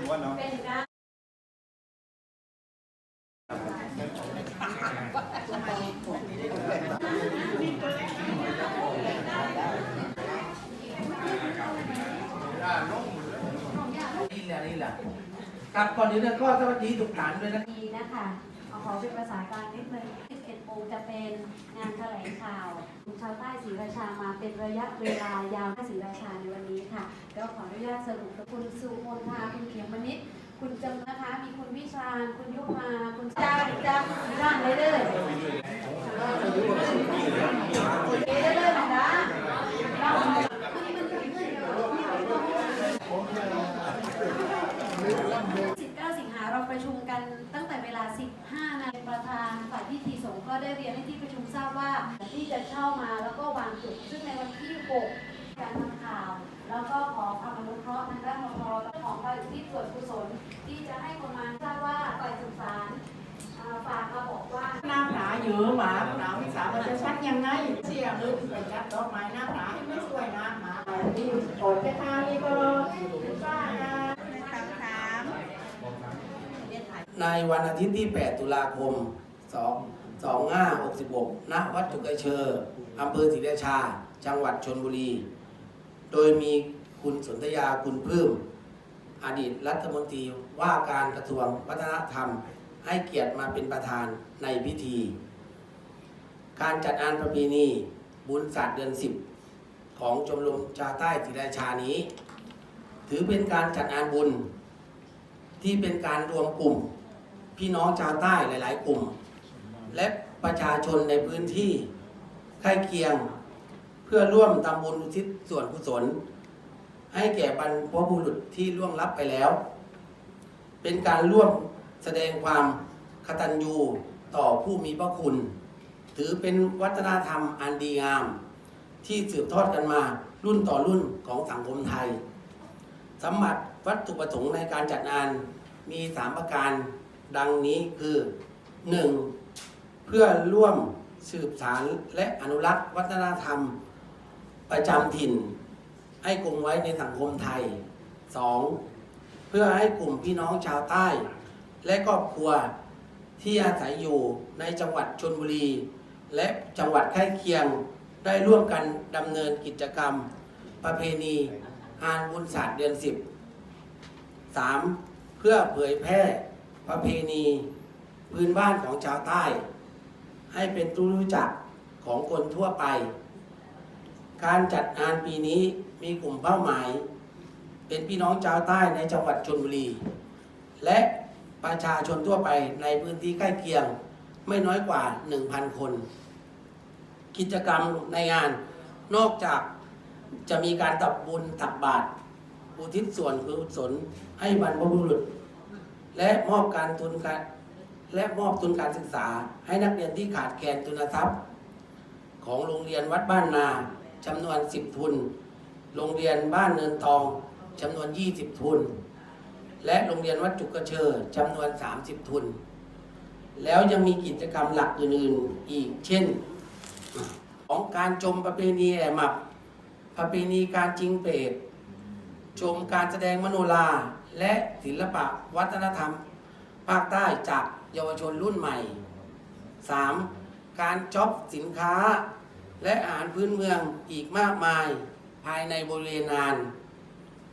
มว่าเนาะเป็นการนี่แหละนี่แหละครับก่อนอื่นเนี่ยก็สวัสดีทุกท่านด้วยนะ ดีนะคะเอาขอเป็นภาษากลางนิดนึง 11โมงจะเป็นงานแถลงข่าวชาวใต้ศรีราชามาเป็นระยะเวลายาวศรีราชาในวันนี้ค่ะ ก็ขออนุญาตสรุปกับคุณสุมนทาคุณเขียมมนิดคุณจำนะคะ มีคุณวิชาญคุณยุพาคุณจ้าจ้าร่างเลยเด้อเด้อเด้อนะเราเกิดขึ้นเดี๋ยว19 สิงหาเราประชุมกันตั้งแต่เวลา 15นาฬิกาประธานฝ่ายพิธี ก็ได้เรียนให้ที่ประชุมทราบว่าที่จะเช่ามาแล้วก็วางจุด ซึ่งในวันที่ 6 การทำข่าว แล้วก็ขอความอนุเคราะห์ทางด้านมพและของฝ่ายที่ส่วนกุศลที่จะให้คนมาทราบว่าฝ่ายสื่อสารฝากมาบอกว่าหน้าผาเยอะหมาหนาวสามันจะชัดยังไงเสี่ยงเลยไปจัดดอกไม้หน้าผาไม่สวยนะหมาที่โอดไปทางนี้ก็ป้านะคำถามในวันอาทิตย์ที่ 8 ตุลาคม 2 2566 ณ วัดจุกเชอร์อำเภอศรีราชา จังหวัดชนบุรี โดยมีคุณสนธยาคุณพึ่มอดีตรัฐมนตรีว่าการกระทรวงวัฒนธรรม ให้เกียรติมาเป็นประธานในพิธี การจัดงานประเพณีบุญศาสตร์เดือน 10 ของชมรมชาวใต้ศรีราชานี้ ถือเป็นการจัดงานบุญที่เป็นการรวมกลุ่ม พี่น้องชาวใต้หลาย ๆ กลุ่ม และประชาชนในพื้นที่ใกล้เคียง เพื่อร่วมทำบุญอุทิศส่วนกุศล ให้แก่บรรพบุรุษที่ล่วงลับไปแล้ว เป็นการร่วมแสดงความกตัญญูต่อผู้มีพระคุณ ถือเป็นวัฒนธรรมอันดีงาม ที่สืบทอดกันมารุ่นต่อรุ่นของสังคมไทยสำหรับวัตถุประสงค์ในการจัดงานมี 3 ประการดังนี้คือ 1. เพื่อร่วมสืบสารและอนุรักษ์วัฒนธรรม ประจำถิ่น ให้คงไว้ในสังคมไทย 2. เพื่อให้กลุ่มพี่น้องชาวใต้ และครอบครัวที่อาศัยอยู่ในจังหวัดชนบุรี และจังหวัดใกล้เคียงได้ร่วมกันดำเนินกิจกรรม ประเพณีงานบุญศาสตร์เดือนสิบ 3. เพื่อเผยแพร่ประเพณี พื้นบ้านของชาวใต้ ให้เป็นที่รู้จักของคนทั่วไป การจัดงานปีนี้มีกลุ่มเป้าหมาย เป็นพี่น้องชาวใต้ในจังหวัดชลบุรี และประชาชนทั่วไปในพื้นที่ใกล้เคียงไม่น้อยกว่า 1,000 คน กิจกรรมในงานนอกจากจะมีการตับบุญตักบาตรอุทิศส่วนกุศลให้บรรพบุรุษ และมอบการทุนการ และมอบทุนการศึกษาให้นักเรียนที่ขาดแคลนทุนทรัพย์ ของโรงเรียนวัดบ้านนาจำนวน 10 ทุน โรงเรียนบ้านเนินทองจำนวน 20 ทุน และโรงเรียนวัดจุกกระเชอจำนวน 30 ทุน แล้วยังมีกิจกรรมหลักอื่นๆอีก เช่น ของการชมประเพณีแหมับประเพณีการจริงเปรตชมการแสดงมโนราและศิลปะวัฒนธรรม ภาคใต้จาก เยาวชนรุ่นใหม่ 3. การช็อปสินค้า และอาหารพื้นเมืองอีกมากมายภายในบริเวณงาน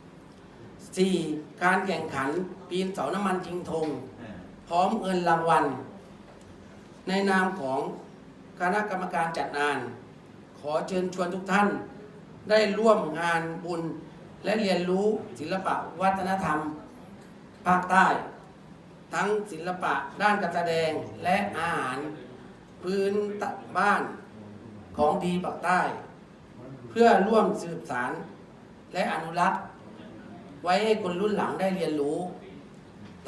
4. การแข่งขันปีนเสาน้ำมันชิงธงพร้อมเงินรางวัล ในนามของคณะกรรมการจัดงาน ขอเชิญชวนทุกท่าน ได้ร่วมงานบุญ และเรียนรู้ศิลปะวัฒนธรรม ภาคใต้ ทั้งศิลปะด้านการแสดงและอาหาร พื้นบ้านของดีปากใต้ เพื่อร่วมสืบสารและอนุรักษ์ ไว้ให้คนรุ่นหลังได้เรียนรู้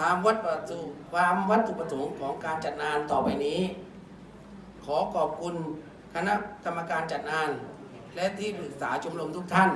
ตามวัตถุความวัตถุประสงค์ของการจัดงานต่อไปนี้ ขอขอบคุณคณะกรรมการจัดงาน และที่ปรึกษาชมรมทุกท่าน